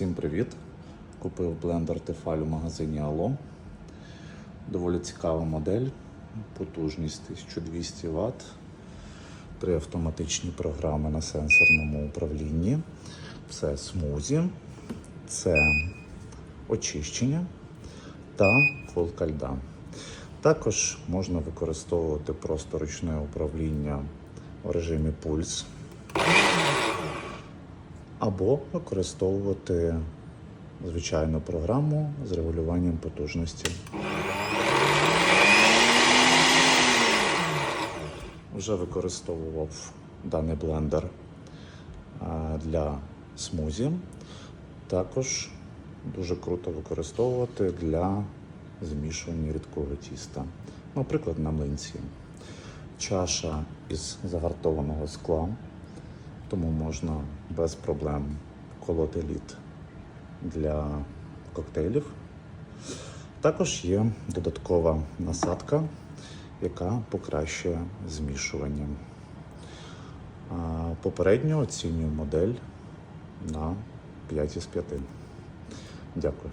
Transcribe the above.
Всім привіт! Купив блендер Тефаль у магазині Ало. Доволі цікава модель, потужність 1200 Вт, три автоматичні програми на сенсорному управлінні. Це смузі, це очищення та колка льда. Також можна використовувати просто ручне управління в режимі пульс або використовувати звичайну програму з регулюванням потужності. Вже використовував даний блендер для смузі. Також дуже круто використовувати для змішування рідкого тіста. Наприклад, на млинці. Чаша із загартованого скла, тому можна без проблем колоти лід для коктейлів. Також є додаткова насадка, яка покращує змішування. Попередньо оцінюю модель на 5 із 5. Дякую.